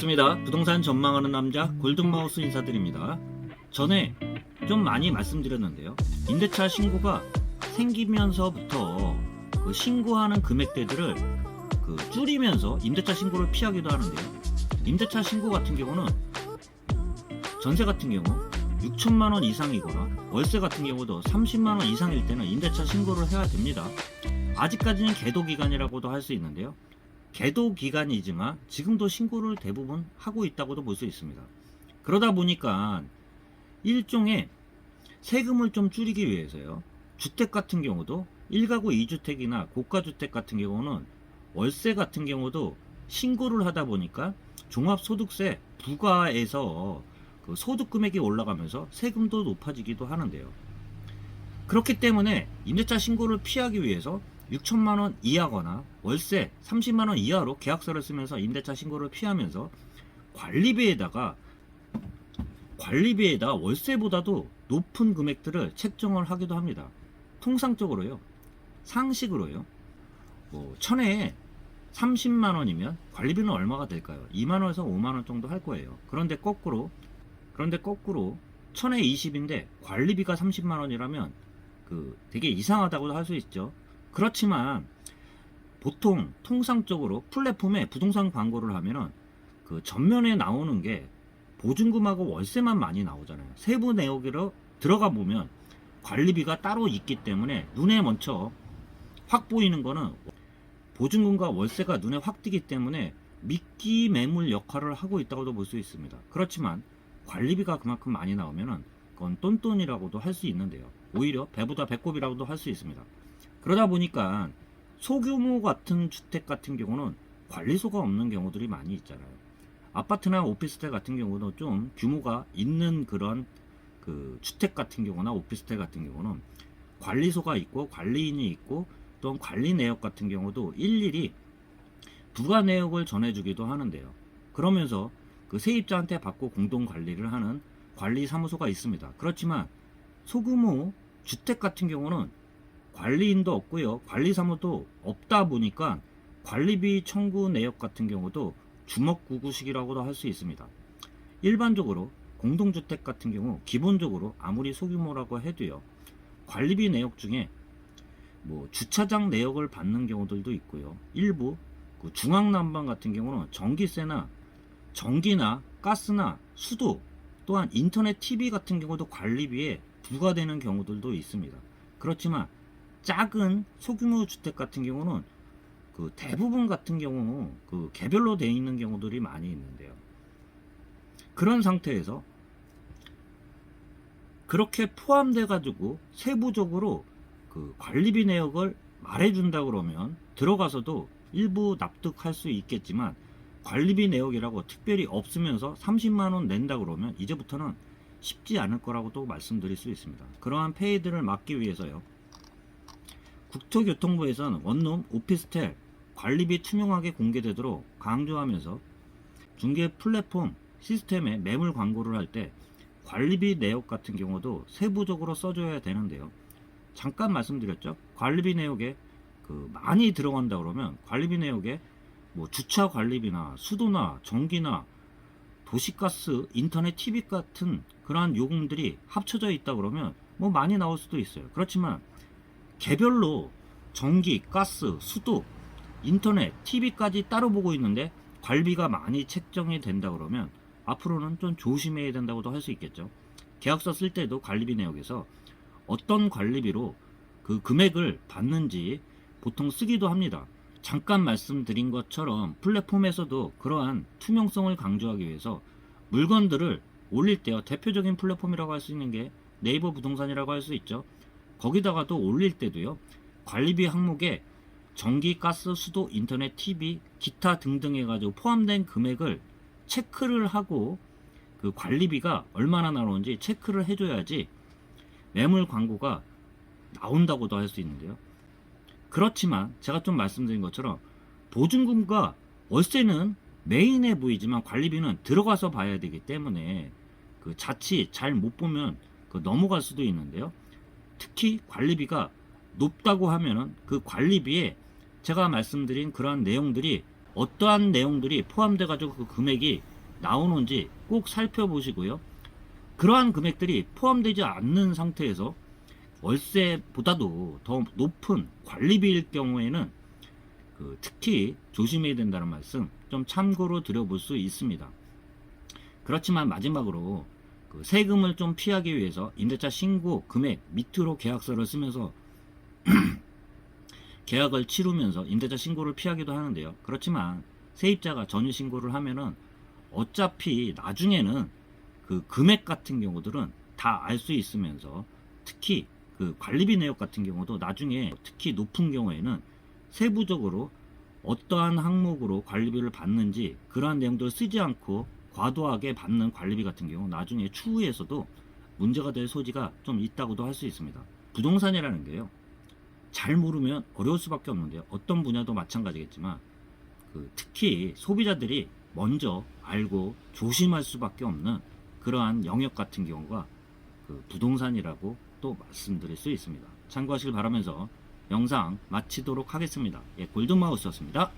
반갑습니다. 부동산 전망하는 남자 골든마우스 인사드립니다. 전에 좀 많이 말씀드렸는데요. 임대차 신고가 생기면서부터 그 신고하는 금액대들을 그 줄이면서 임대차 신고를 피하기도 하는데요. 임대차 신고 같은 경우는 전세 같은 경우 6천만 원 이상이거나 월세 같은 경우도 30만 원 이상일 때는 임대차 신고를 해야 됩니다. 아직까지는 계도 기간이라고도 할 수 있는데요. 계도 기간이지만 지금도 신고를 대부분 하고 있다고도 볼 수 있습니다. 그러다 보니까 일종의 세금을 좀 줄이기 위해서요. 주택 같은 경우도 1가구 2주택이나 고가주택 같은 경우는 월세 같은 경우도 신고를 하다 보니까 종합소득세 부과에서 그 소득 금액이 올라가면서 세금도 높아지기도 하는데요. 그렇기 때문에 임대차 신고를 피하기 위해서 6천만 원 이하거나 월세 30만 원 이하로 계약서를 쓰면서 임대차 신고를 피하면서 관리비에다가 관리비에다 월세보다도 높은 금액들을 책정을 하기도 합니다. 통상적으로요. 상식으로요. 뭐 천에 30만 원이면 관리비는 얼마가 될까요? 2만 원에서 5만 원 정도 할 거예요. 그런데 거꾸로 그런데 거꾸로 천에 20인데 관리비가 30만 원이라면 그 되게 이상하다고 할수 있죠. 그렇지만 보통 통상적으로 플랫폼에 부동산 광고를 하면은 그 전면에 나오는 게 보증금하고 월세만 많이 나오잖아요. 세부 내역으로 들어가 보면 관리비가 따로 있기 때문에 눈에 먼저 확 보이는 거는 보증금과 월세가 눈에 확 띄기 때문에 미끼 매물 역할을 하고 있다고도 볼 수 있습니다. 그렇지만 관리비가 그만큼 많이 나오면은 그건 똔똔이라고도 할 수 있는데요. 오히려 배보다 배꼽이라고도 할 수 있습니다. 그러다 보니까 소규모 같은 주택 같은 경우는 관리소가 없는 경우들이 많이 있잖아요. 아파트나 오피스텔 같은 경우도 좀 규모가 있는 그런 그 주택 같은 경우나 오피스텔 같은 경우는 관리소가 있고 관리인이 있고 또는 관리 내역 같은 경우도 일일이 부가 내역을 전해주기도 하는데요. 그러면서 그 세입자한테 받고 공동 관리를 하는 관리 사무소가 있습니다. 그렇지만 소규모 주택 같은 경우는 관리인도 없고요. 관리사무도 없다 보니까 관리비 청구 내역 같은 경우도 주먹구구식이라고도 할 수 있습니다. 일반적으로 공동주택 같은 경우 기본적으로 아무리 소규모라고 해도요. 관리비 내역 중에 뭐 주차장 내역을 받는 경우들도 있고요. 일부 그 중앙난방 같은 경우는 전기세나 전기나 가스나 수도 또한 인터넷 TV 같은 경우도 관리비에 부과되는 경우들도 있습니다. 그렇지만 작은 소규모 주택 같은 경우는 그 대부분 같은 경우 그 개별로 되어 있는 경우들이 많이 있는데요. 그런 상태에서 그렇게 포함돼 가지고 세부적으로 그 관리비 내역을 말해준다 그러면 들어가서도 일부 납득할 수 있겠지만 관리비 내역이라고 특별히 없으면서 30만 원 낸다 그러면 이제부터는 쉽지 않을 거라고도 말씀드릴 수 있습니다. 그러한 폐해들을 막기 위해서요. 국토교통부에서는 원룸 오피스텔 관리비 투명하게 공개되도록 강조하면서 중개 플랫폼 시스템에 매물 광고를 할 때 관리비 내역 같은 경우도 세부적으로 써줘야 되는데요. 잠깐 말씀드렸죠. 관리비 내역에 그 많이 들어간다 그러면 관리비 내역에 뭐 주차 관리비나 수도나 전기나 도시가스, 인터넷, TV 같은 그러한 요금들이 합쳐져 있다 그러면 뭐 많이 나올 수도 있어요. 그렇지만 개별로 전기, 가스, 수도, 인터넷, TV까지 따로 보고 있는데 관리비가 많이 책정이 된다 그러면 앞으로는 좀 조심해야 된다고도 할 수 있겠죠. 계약서 쓸 때도 관리비 내역에서 어떤 관리비로 그 금액을 받는지 보통 쓰기도 합니다. 잠깐 말씀드린 것처럼 플랫폼에서도 그러한 투명성을 강조하기 위해서 물건들을 올릴 때요. 대표적인 플랫폼이라고 할 수 있는 게 네이버 부동산이라고 할 수 있죠. 거기다가도 올릴 때도요. 관리비 항목에 전기, 가스, 수도, 인터넷, TV, 기타 등등 해가지고 포함된 금액을 체크를 하고 그 관리비가 얼마나 나오는지 체크를 해줘야지 매물 광고가 나온다고도 할 수 있는데요. 그렇지만 제가 좀 말씀드린 것처럼 보증금과 월세는 메인에 보이지만 관리비는 들어가서 봐야 되기 때문에 그 자칫 잘 못 보면 그 넘어갈 수도 있는데요. 특히 관리비가 높다고 하면은 그 관리비에 제가 말씀드린 그러한 내용들이 어떠한 내용들이 포함돼 가지고 그 금액이 나오는지 꼭 살펴보시고요. 그러한 금액들이 포함되지 않는 상태에서 월세보다도 더 높은 관리비일 경우에는 그 특히 조심해야 된다는 말씀 좀 참고로 드려볼 수 있습니다. 그렇지만 마지막으로 그 세금을 좀 피하기 위해서 임대차 신고 금액 밑으로 계약서를 쓰면서 계약을 치르면서 임대차 신고를 피하기도 하는데요. 그렇지만 세입자가 전유 신고를 하면은 어차피 나중에는 그 금액 같은 경우들은 다 알 수 있으면서 특히 그 관리비 내역 같은 경우도 나중에 특히 높은 경우에는 세부적으로 어떠한 항목으로 관리비를 받는지 그러한 내용들을 쓰지 않고 과도하게 받는 관리비 같은 경우 나중에 추후에서도 문제가 될 소지가 좀 있다고도 할 수 있습니다. 부동산이라는 게요. 잘 모르면 어려울 수밖에 없는데요. 어떤 분야도 마찬가지겠지만 그 특히 소비자들이 먼저 알고 조심할 수밖에 없는 그러한 영역 같은 경우가 그 부동산이라고 또 말씀드릴 수 있습니다. 참고하시길 바라면서 영상 마치도록 하겠습니다. 예, 골든마우스였습니다.